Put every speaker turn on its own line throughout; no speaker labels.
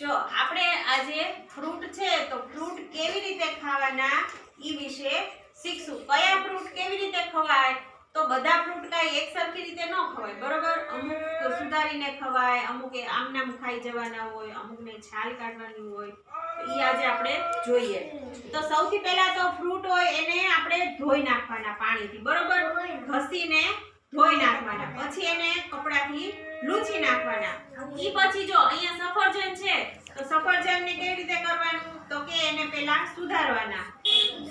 જો, આપણે આજે ફ્રૂટ છે તો ફ્રૂટ કેવી રીતે ખાવાના એ વિશે શીખશું. કયા ફ્રૂટ કેવી રીતે ખવાય? તો બધા ફ્રૂટ કાંઈ એક સરખી રીતે ન ખવાય, બરોબર? અમુક સુધારીને ખવાય, અમુક આમ નામ ખાઈ જવાના હોય, અમુકને છાલ કાઢવાની હોય એ આજે આપણે જોઈએ. તો સૌથી પહેલા તો ફ્રૂટ હોય એને આપણે ધોઈ નાખવાના પાણીથી, બરોબર? ઘસીને ધોઈ નાખવાના. પછી એને કપડાથી લૂછી નાખવાના. ઈ પછી જો અહીંયા સફરજન છે. તો સફરજનને કેવી રીતે કરવાનું? તો કે એને પહેલા સુધારવાના.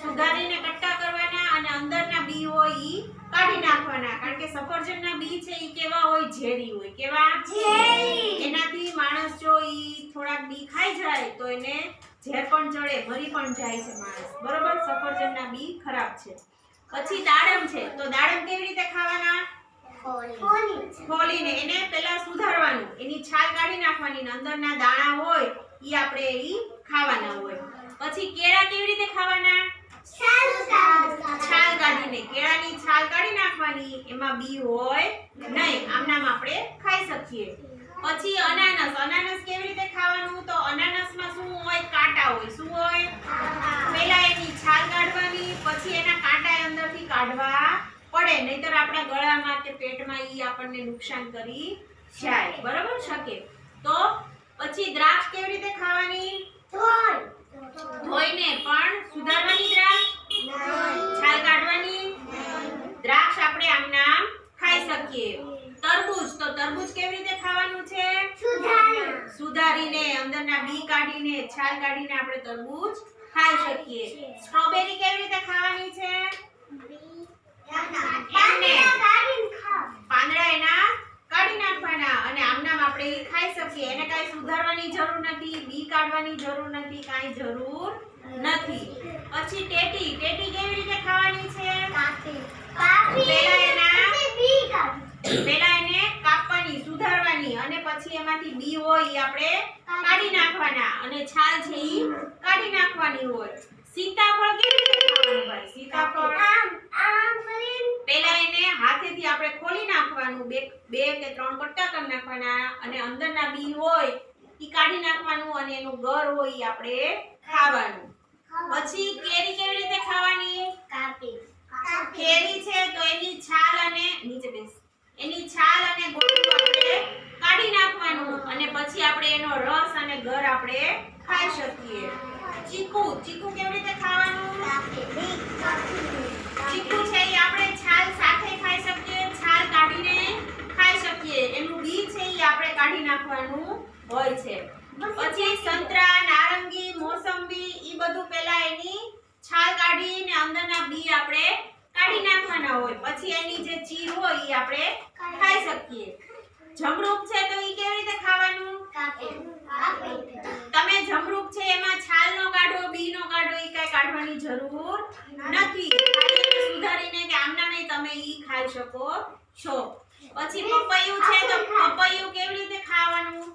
સુધારીને કટકા કરવાના અને અંદરના બી હોય ઈ કાઢી નાખવાના. કારણ કે સફરજનના બી છે ઈ કેવા હોય? ઝેરી હોય. કેવા?
ઝેરી.
એનાથી માણસ જો ઈ થોડાક બી ખાઈ જાય તો એને ઝેર પણ ચડે મરી પણ જાય છે માણસ. બરોબર? સફરજનના બી ખરાબ છે. પછી દાડમ છે. તો દાડમ કેવી રીતે ખાવાના? ખોલીને એને પેલા સુધારવાનું. એની છાલ કાઢી નાખવાની ને અંદરના દાણા હોય એ આપણે એ ખાવાના હોય. પછી કેળા કેવી રીતે ખાવાના? છાલ કાઢીને. કેળાની છાલ કાઢી નાખવાની. એમાં બી હોય નહીં. આમનામ આપણે ખાઈ શકીએ. પછી અનાનસ. અનાનસ કેવી રીતે ખાવાનું? તો અનાનસમાં શું હોય કાંટા હોય શું હોય પહેલા એની છાલ કાઢવાની પછી એના કાંટા અંદરથી કાઢવા પડે નહીતર આપણા ગળામાં કે પેટમાં ઈ આપણને નુકસાન કરી જાય. બરાબર શકે તો પછી દ્રાક્ષ કેવી રીતે ખાવાની? ધોઈને પણ સુધારવાની દ્રાક્ષ? છાલ કાઢવાની? દ્રાક્ષ આપણે આમ નામ ખાઈ શકીએ. તરબૂચ તો તરબૂચ કેવી રીતે ખાવાનું છે? સુધારીને અંદરના બી કાઢીને છાલ કાઢીને આપણે તરબૂચ ખાઈ શકીએ. સ્ટ્રોબેરી કેવી રીતે ખાવાની છે પાંદડા એના કાઢી નાખવાના અને ખાઈ શકીએ. એને કાંઈ સુધારવાની જરૂર નથી બી કાઢવાની જરૂર નથી કાંઈ જરૂર નથી. પછી ટેટી. ટેટી કેવી રીતે ખાવાની છે? પેલા એને કાપવાની સુધારવાની અને પછી એમાંથી બી હોય આપણે કાઢી નાખવાના. અને છાલ છે એ કાઢી નાખવાની હોય. સીતાફળ કેવી રીતે ખાવાનું ભાઈ સીતાફળ પહેલા એને હાથેથી આપણે ખોલી નાખવાનું બે કે ત્રણ કટકા કરી નાખવાના અને અંદરના બી હોય એ કાઢી નાખવાનું અને એનું ગર હોય આપણે ખાવાનું. પછી કેરી કેવી રીતે ખાવાની? કેરી છે તો એની છાલ અને નીચે બેસ. એની છાલ અને ગોટું આપણે કાઢી નાખવાનું અને પછી આપણે એનો રસ અને ગર આપણે ખાઈ શકીએ ચીકુ ચીકુ કેવી રીતે ખાવાનું ચીકુ છે એ આપણે છાલ સાથે ખાઈ શકીએ છાલ કાઢીને ખાઈ શકીએ એનું બી છે એ આપણે કાઢી નાખવાનું હોય છે પછી સંતરા નારંગી મોસંબી ઈ બધું પહેલા એની છાલ કાઢીને અંદરના બી આપણે કાઢી નાખવાના હોય. પછી એની જે ચીર હોય ઈ આપણે ખાઈ શકીએ. જમરૂખ છે તો ઈ કેવી રીતે ખાવાનું? તમે જમરૂખ છે એમાં છાલ નો કાઢો બી નો કાઢો ઈ કાંઈ કાઢવાની જરૂર નથી. સુધારીને કે આમનામે તમે ઈ ખાઈ શકો છો. પછી પપૈયું છે તો પપૈયું કેવી રીતે ખાવાનું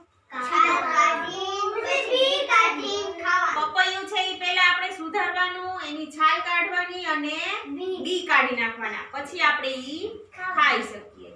પપૈયું છે ઈ પહેલા આપણે સુધારવાનું એની છાલ કાઢવાની અને બી કાઢી નાખવાના. પછી આપણે ઈ ખાઈ શકીએ.